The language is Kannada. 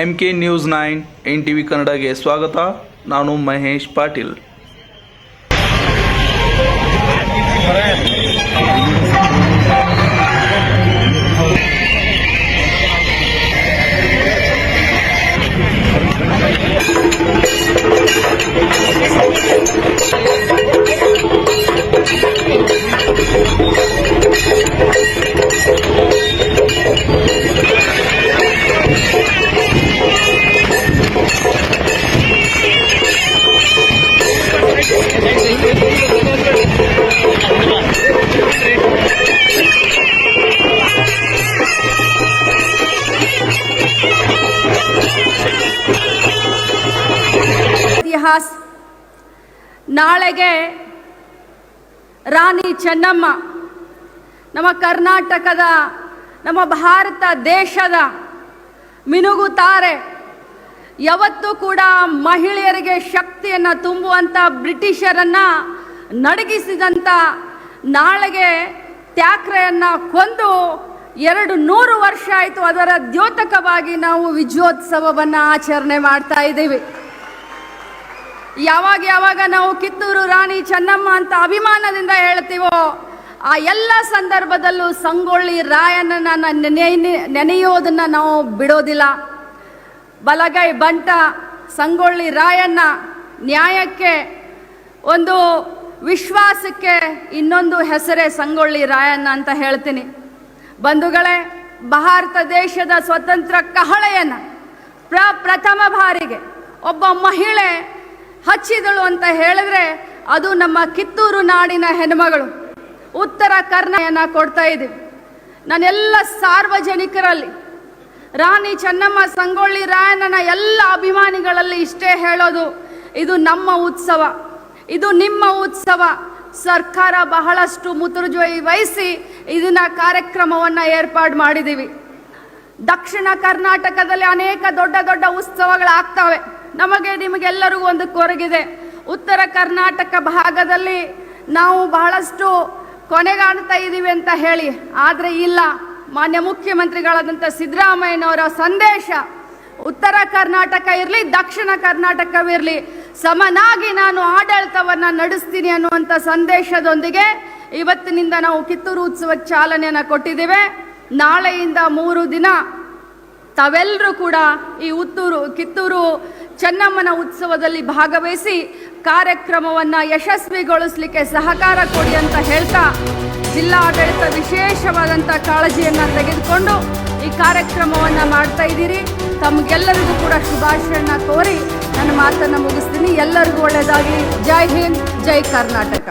M K news nine N T V ಕನ್ನಡಗೆ ಸ್ವಾಗತ. ನಾನು ಮಹೇಶ್ ಪಾಟೀಲ್. ಇತಿಹಾಸ. ನಾಳೆಗೆ ರಾಣಿ ಚೆನ್ನಮ್ಮ, ನಮ್ಮ ಕರ್ನಾಟಕದ, ನಮ್ಮ ಭಾರತ ದೇಶದ ಮಿನುಗುತ್ತಾರೆ. ಯಾವತ್ತೂ ಕೂಡ ಮಹಿಳೆಯರಿಗೆ ಶಕ್ತಿಯನ್ನು ತುಂಬುವಂಥ ಬ್ರಿಟಿಷರನ್ನ ನಡಗಿಸಿದಂಥ ನಾಳೆಗೆ ತ್ಯಾಕ್ರೆಯನ್ನು ಕೊಂದು ಎರಡು ನೂರು ವರ್ಷ ಆಯಿತು ಅದರ ದ್ಯೋತಕವಾಗಿ ನಾವು ವಿಜಯೋತ್ಸವವನ್ನು ಆಚರಣೆ ಮಾಡ್ತಾ ಇದ್ದೀವಿ. ಯಾವಾಗ ಯಾವಾಗ ನಾವು ಕಿತ್ತೂರು ರಾಣಿ ಚೆನ್ನಮ್ಮ ಅಂತ ಅಭಿಮಾನದಿಂದ ಹೇಳ್ತೀವೋ, ಆ ಎಲ್ಲ ಸಂದರ್ಭದಲ್ಲೂ ಸಂಗೊಳ್ಳಿ ರಾಯಣ್ಣನ ನೆನೆ, ನೆನೆಯೋದನ್ನ ನಾವು ಬಿಡೋದಿಲ್ಲ. ಬಲಗೈ ಬಂಟ, ಸಂಗೊಳ್ಳಿ ರಾಯಣ್ಣ, ನ್ಯಾಯಕ್ಕೆ ಒಂದು ವಿಶ್ವಾಸಕ್ಕೆ ಇನ್ನೊಂದು ಹೆಸರೇ ಸಂಗೊಳ್ಳಿ ರಾಯಣ್ಣ ಅಂತ ಹೇಳ್ತೀನಿ. ಬಂಧುಗಳೇ, ಭಾರತ ದೇಶದ ಸ್ವತಂತ್ರ ಕಹಳೆಯನ್ನು ಪ್ರ, ಪ್ರಥಮ ಬಾರಿಗೆ ಒಬ್ಬ ಮಹಿಳೆ ಹಚ್ಚಿದಳು ಅಂತ ಹೇಳಿದ್ರೆ ಅದು ನಮ್ಮ ಕಿತ್ತೂರು ನಾಡಿನ ಹೆಣ್ಮಗಳು. ಉತ್ತರ ಕರ್ನಾಟಕನ ಕೊಡ್ತಾ ಇದ್ದೀವಿ. ನಾನೆಲ್ಲ ಸಾರ್ವಜನಿಕರಲ್ಲಿ, ರಾಣಿ ಚೆನ್ನಮ್ಮ ಸಂಗೊಳ್ಳಿ ರಾಯಣ್ಣನ ಎಲ್ಲ ಅಭಿಮಾನಿಗಳಲ್ಲಿ ಇಷ್ಟೇ ಹೇಳೋದು, ಇದು ನಮ್ಮ ಉತ್ಸವ. ಇದು ನಿಮ್ಮ ಉತ್ಸವ. ಸರ್ಕಾರ ಬಹಳಷ್ಟು ಮುತುರ್ಜೋಯಿ ವಹಿಸಿ ಇದನ್ನ ಕಾರ್ಯಕ್ರಮವನ್ನು ಏರ್ಪಾಡು ಮಾಡಿದ್ದೀವಿ ದಕ್ಷಿಣ ಕರ್ನಾಟಕದಲ್ಲಿ ಅನೇಕ ದೊಡ್ಡ ದೊಡ್ಡ ಉತ್ಸವಗಳಾಗ್ತವೆ. ನಮಗೆ ನಿಮಗೆಲ್ಲರಿಗೂ ಒಂದು ಕೊರಗಿದೆ. ಉತ್ತರ ಕರ್ನಾಟಕ ಭಾಗದಲ್ಲಿ ನಾವು ಬಹಳಷ್ಟು ಕೊನೆಗಾಣ್ತಾ ಇದ್ದೀವಿ ಅಂತ ಹೇಳಿ. ಆದರೆ ಇಲ್ಲ, ಮಾನ್ಯ ಮುಖ್ಯಮಂತ್ರಿಗಳಾದಂಥ ಸಿದ್ದರಾಮಯ್ಯನವರ ಸಂದೇಶ, ಉತ್ತರ ಕರ್ನಾಟಕ ಇರಲಿ, ದಕ್ಷಿಣ ಕರ್ನಾಟಕವಿರಲಿ, ಸಮನಾಗಿ ನಾನು ಆಡಳಿತವನ್ನು ನಡೆಸ್ತೀನಿ ಅನ್ನುವಂಥ ಸಂದೇಶದೊಂದಿಗೆ ಇವತ್ತಿನಿಂದ ನಾವು ಕಿತ್ತೂರು ಉತ್ಸವಕ್ಕೆ ಚಾಲನೆಯನ್ನು ಕೊಟ್ಟಿದ್ದೇವೆ. ನಾಳೆಯಿಂದ ಮೂರು ದಿನ ತಾವೆಲ್ಲರೂ ಕೂಡ ಈ ಉತ್ತೂರು, ಕಿತ್ತೂರು ಚೆನ್ನಮ್ಮನ ಉತ್ಸವದಲ್ಲಿ ಭಾಗವಹಿಸಿ ಕಾರ್ಯಕ್ರಮವನ್ನು ಯಶಸ್ವಿಗೊಳಿಸಲಿಕ್ಕೆ ಸಹಕಾರ ಕೊಡಿ ಅಂತ ಹೇಳ್ತಾ ಜಿಲ್ಲಾಡಳಿತ ವಿಶೇಷವಾದಂಥ ಕಾಳಜಿಯನ್ನು ತೆಗೆದುಕೊಂಡು ಈ ಕಾರ್ಯಕ್ರಮವನ್ನು ಮಾಡ್ತಾ ಇದ್ದೀರಿ. ತಮಗೆಲ್ಲರಿಗೂ ಕೂಡ ಶುಭಾಶಯನ ಕೋರಿ ನನ್ನ ಮಾತನ್ನು ಮುಗಿಸ್ತೀನಿ. ಎಲ್ಲರಿಗೂ ಒಳ್ಳೆಯದಾಗಲಿ. ಜೈ ಹಿಂದ್, ಜೈ ಕರ್ನಾಟಕ.